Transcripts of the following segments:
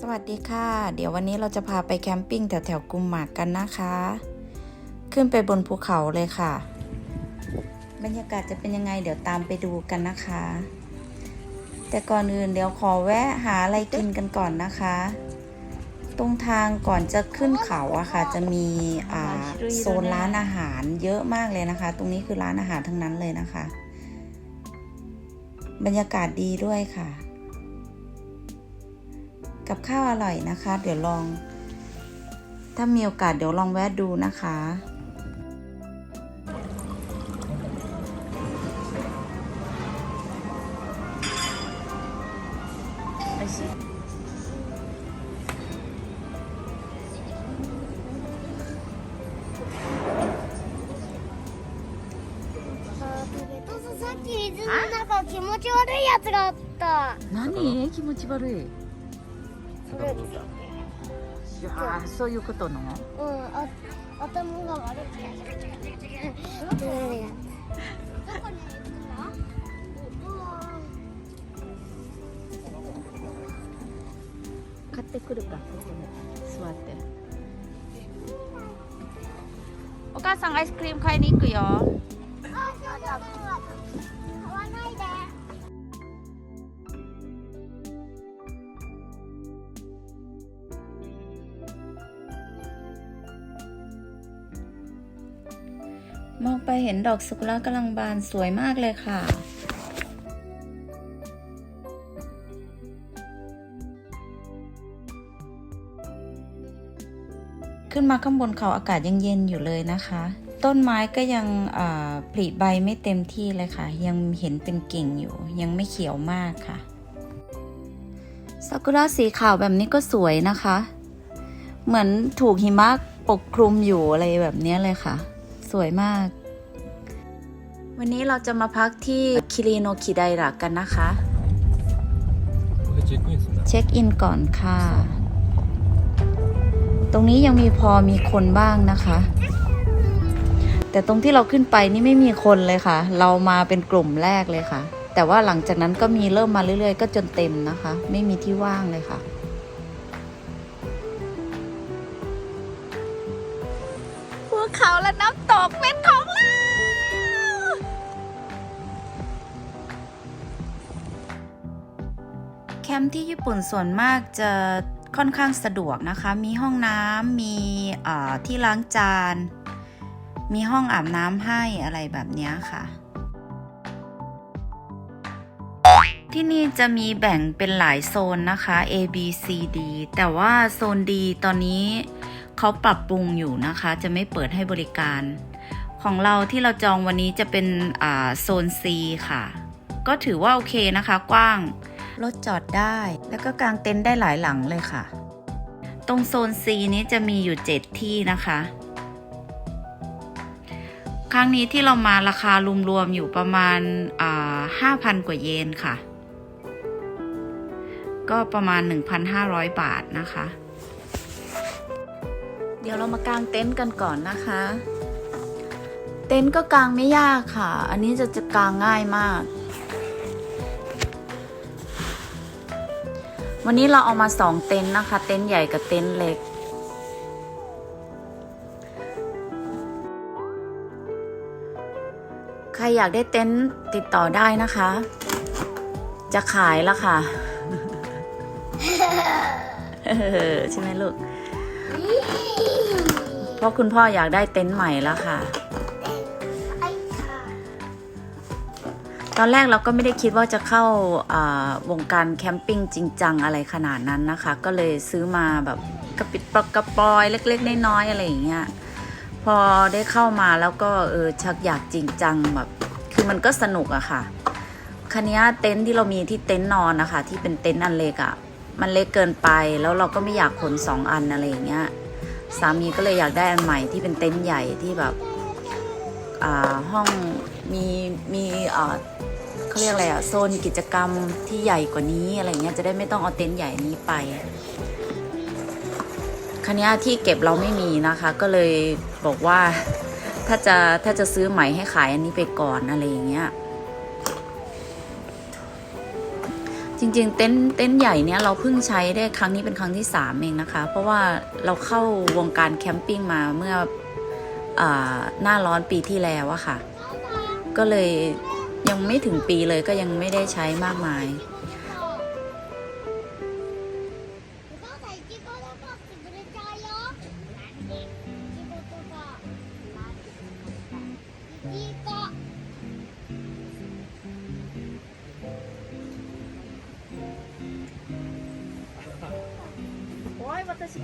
สวัสดีค่ะ เดี๋ยววันนี้เราจะพาไปแคมปิ้งแถวแถวกุมหมากกันนะคะ ขึ้นไปบนภูเขาเลยค่ะ บรรยากาศจะเป็นยังไงเดี๋ยวตามไปดูกันนะคะ แต่ก่อนอื่นเดี๋ยวขอแวะหาอะไรกินกันก่อนนะคะ ตรงทางก่อนจะขึ้นเขาอะค่ะ จะมีอ่าโซนร้านอาหารเยอะมากเลยนะคะ ตรงนี้คือร้านอาหารทั้งนั้นเลยนะคะ บรรยากาศดีด้วยค่ะ กับข้าวอร่อยนะคะ เดี๋ยวลอง ถ้ามีโอกาสเดี๋ยวลองแวะดูนะคะ さっき水の中気持ち悪いやつがあった何気持ち悪い それあーそういうことのうん。あ頭が悪くてって？なるやつどこに行く買ってくるかここに座ってお母さん。アイスクリーム買いに行くよ เห็นดอกซากุระกำลังบานสวยมากเลยค่ะ ขึ้นมาข้างบนเขาอากาศยังเย็นอยู่เลยนะคะ ต้นไม้ก็ยังผลิใบไม่เต็มที่เลยค่ะ ยังเห็นเป็นกิ่งอยู่ ยังไม่เขียวมากค่ะซากุระสีขาวแบบนี้ก็สวยนะคะ เหมือนถูกหิมะปกคลุมอยู่อะไรแบบนี้เลยค่ะ สวยมาก วันนี้เราจะมาพักที่คิริโนคิไดระกันนะคะ เช็คอินก่อนค่ะ ตรงนี้ยังมีพอมีคนบ้างนะคะ แต่ตรงที่เราขึ้นไปนี่ไม่มีคนเลยค่ะ เรามาเป็นกลุ่มแรกเลยค่ะ แต่ว่าหลังจากนั้นก็มีเริ่มมาเรื่อยๆ ก็จนเต็มนะคะ ไม่มีที่ว่างเลยค่ะภูเขาและน้ำตกเป็นของเรา มป์ที่ญี่ปุ่นส่วนมากจะค่อนข้างสะดวกนะคะ มีห้องน้ำมีที่ล้างจาน มีห้องอาบน้ำให้อะไรแบบนี้ค่ะ ที่นี่จะมีแบ่งเป็นหลายโซนนะคะ A B C D แต่ว่าโซน D ตอนนี้เขาปรับปรุงอยู่นะคะ จะไม่เปิดให้บริการ ของเราที่เราจองวันนี้จะเป็นโซน C ค่ะ ก็ถือว่าโอเคนะคะกว้าง รถจอดได้ แล้วก็กางเต็นท์ได้หลายหลังเลยค่ะ ตรงโซน C นี้จะมีอยู่ 7 ที่นะคะ ครั้งนี้ที่เรามาราคารวมๆอยู่ประมาณห้าพันกว่าเยนค่ะ ก็ประมาณ 1,500 บาทนะคะ เดี๋ยวเรามากางเต็นท์กันก่อนนะคะ เต็นท์ก็กางไม่ยากค่ะ อันนี้จะจะกางง่ายมาก วันนี้เราเอามาสองเต็นท์นะคะ เต็นท์ใหญ่กับเต็นท์เล็ก ใครอยากได้เต็นท์ติดต่อได้นะคะ จะขายแล้วค่ะใช่ไหมลูก เพราะคุณพ่ออยากได้เต็นท์ใหม่แล้วค่ะ ตอนแรกเราก็ไม่ได้คิดว่าจะเข้าวงการแคมปิ้งจริงจังอะไรขนาดนั้นนะคะ ก็เลยซื้อมาแบบกระปิดปลอกกระปอยเล็กๆน้อยๆอะไรอย่างเงี้ยพอได้เข้ามาแล้วก็เออชักอยากจริงจังแบบ คือมันก็สนุกอะค่ะคันนี้เต็นท์ที่เรามีที่เต็นท์นอนนะคะ ที่เป็นเต็นท์อันเล็กอะมันเล็กเกินไปแล้วเราก็ไม่อยากขนสองอันอะไรอย่างเงี้ยสามีก็เลยอยากได้อันใหม่ที่เป็นเต็นท์ใหญ่ที่แบบห้อง มีมีเขาเรียกอะไรอะโซนกิจกรรมที่ใหญ่กว่านี้อะไรเงี้ยจะได้ไม่ต้องเอาเต็นท์ใหญ่นี้ไปคันนี้ที่เก็บเราไม่มีนะคะ ก็เลยบอกว่าถ้าจะถ้าจะซื้อใหม่ให้ขายอันนี้ไปก่อนอะไรอย่างเงี้ยจริงๆ เต็นท์เต็นท์ใหญ่เนี่ยเราเพิ่งใช้ได้ครั้งนี้เป็นครั้งที่สามเองนะคะ เพราะว่าเราเข้าวงการแคมปิ้งมาเมื่ออหน้าร้อนปีที่แล้วอะค่ะ ก็เลยยังไม่ถึงปีเลยก็ยังไม่ได้ใช้มากมาย โอ้ย私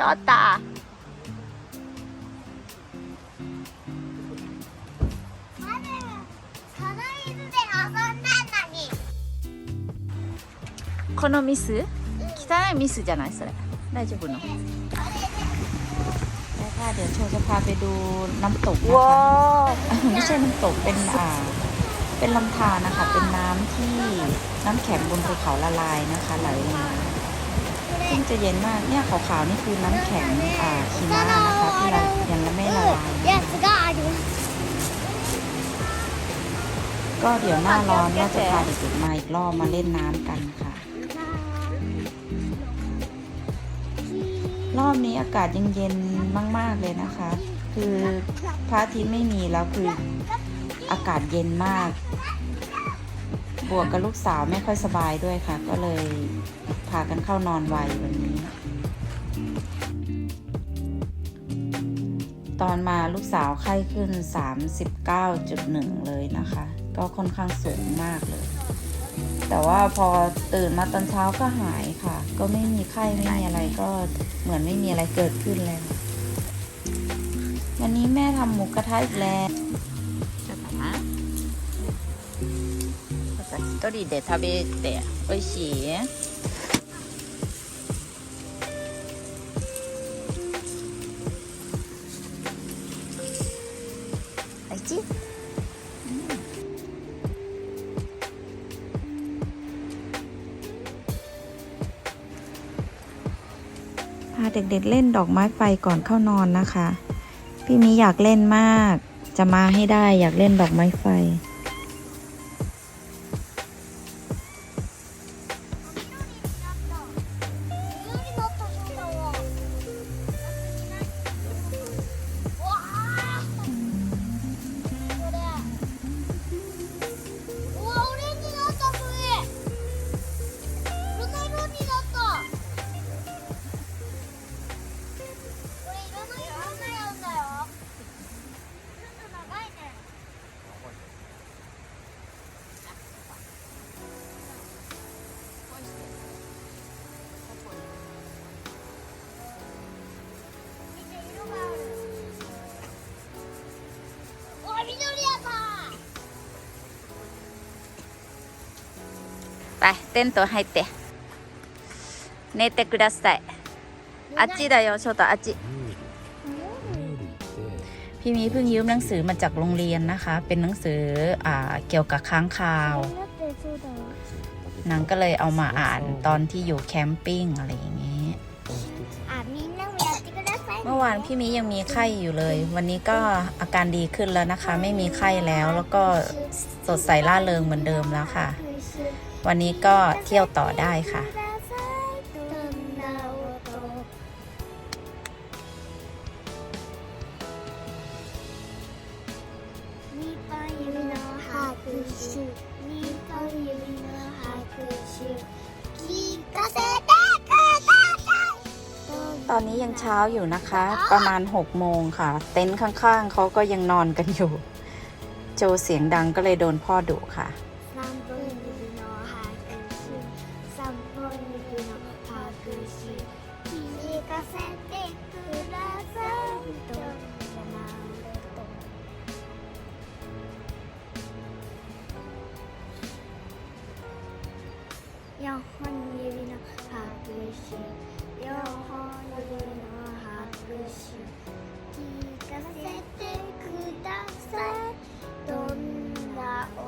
だんだにこのミス汚いミスじゃないそれ大丈夫のค่ะเดี๋ยวโชว์จะพาไปดูน้ำตกนะคะไม่ใช่น้ำตกเป็นอ่า เป็นลำธารนะคะ เป็นน้ำที่น้ำแข็งบนภูเขาละลายนะคะไหลลงมา พิ่งจะเย็นมากเนี่ยขาวๆนี่คือน้ำแข็งอ่าคีน่านะคะที่เรายังไม่ละลายก็เดี๋ยวหน้าร้อนน่าจะพาเด็กๆมาอีกรอบมาเล่นน้ำกันค่ะ รอบนี้อากาศยังเย็นมาก ๆเลยนะคะ คือพระอาทิตย์ไม่มีแล้วคืออากาศเย็นมาก บวกกับลูกสาวไม่ค่อยสบายด้วยค่ะ ก็เลยพากันเข้านอนไววันนี้ ตอนมาลูกสาวไข้ขึ้น 39.1 เลยนะคะ ก็ค่อนข้างสูงมากเลย แต่ว่าพอตื่นมาตอนเช้าก็หายค่ะ ก็ไม่มีไข้ไม่มีอะไรก็เหมือนไม่มีอะไรเกิดขึ้นเลยวันนี้แม่ทำหมูกระทะอีกแล้ว 人で食べて美味しいおいしいพาเด็กๆเล่นดอกไม้ไฟก่อนเข้านอนนะคะ พี่มีอยากเล่นมาก จะมาให้ได้อยากเล่นดอกไม้ไฟ ไปเต้นตัวให้เตะ寝てくださいあっちだよちょっとあっちพี่มีเพิ่งยืมหนังสือมาจากโรงเรียนนะคะ เป็นหนังสืออ่าเกี่ยวกับค้างคาว だってそうだわ นางก็เลยเอามาอ่านตอนที่อยู่แคมปิ้งอะไรอย่างนี้ あみんなもやってくださ วานพี่มิยังมีไข้อยู่เลย วันนี้ก็อาการดีขึ้นแล้วนะคะ ไม่มีไข้แล้ว แล้วก็สดใสร่าเริงเหมือนเดิมแล้วค่ะ วันนี้ก็เที่ยวต่อได้ค่ะ ตอนนี้ยังเช้าอยู่นะคะ ประมาณ6โมงค่ะ เต็นท์ข้างๆเขาก็ยังนอนกันอยู่ โจเสียงดังก็เลยโดนพ่อดุค่ะ せてくださいどんな音？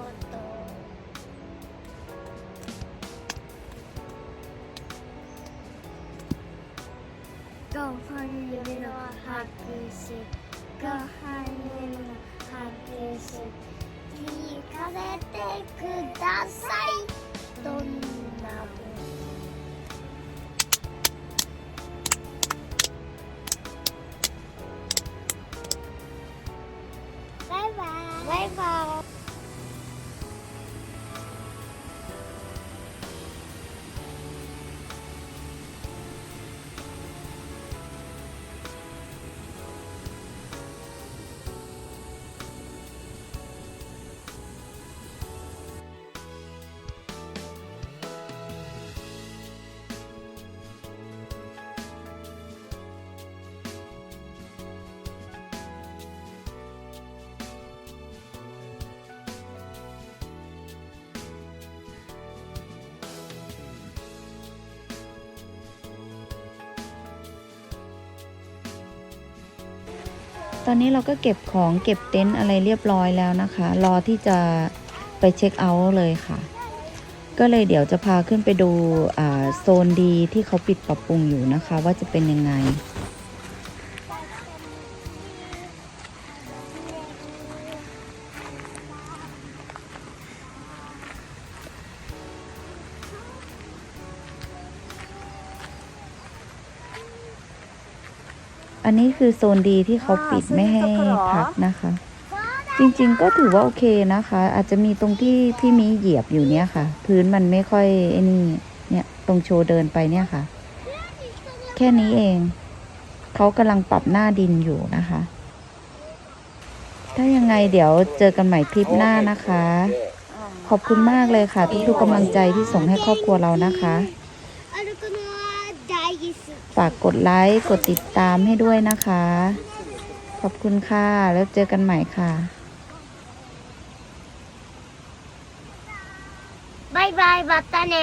五本指の拍手。五本指の拍手。聞かせてください。どんな音？ ตอนนี้เราก็เก็บของเก็บเต็นท์อะไรเรียบร้อยแล้วนะคะ รอที่จะไปเช็คเอาท์เลยค่ะ ก็เลยเดี๋ยวจะพาขึ้นไปดูโซนดีที่เขาปิดปรับปรุงอยู่นะคะ ว่าจะเป็นยังไง อันนี้คือโซนดีที่เขาปิดไม่ให้พักนะคะ จริงๆก็ถือว่าโอเคนะคะ อาจจะมีตรงที่พี่มีเหยียบอยู่เนี้ยค่ะ พื้นมันไม่ค่อยไอ้นี่เนี่ยตรงโชว์เดินไปเนี่ยค่ะ แค่นี้เองเขากำลังปรับหน้าดินอยู่นะคะ ถ้ายังไงเดี๋ยวเจอกันใหม่คลิปหน้านะคะ ขอบคุณมากเลยค่ะ ทุกๆกำลังใจที่ส่งให้ครอบครัวเรานะคะ ฝากกดไลค์ กดติดตามให้ด้วยนะคะ ขอบคุณค่ะ แล้วเจอกันใหม่ค่ะ バイバイまたね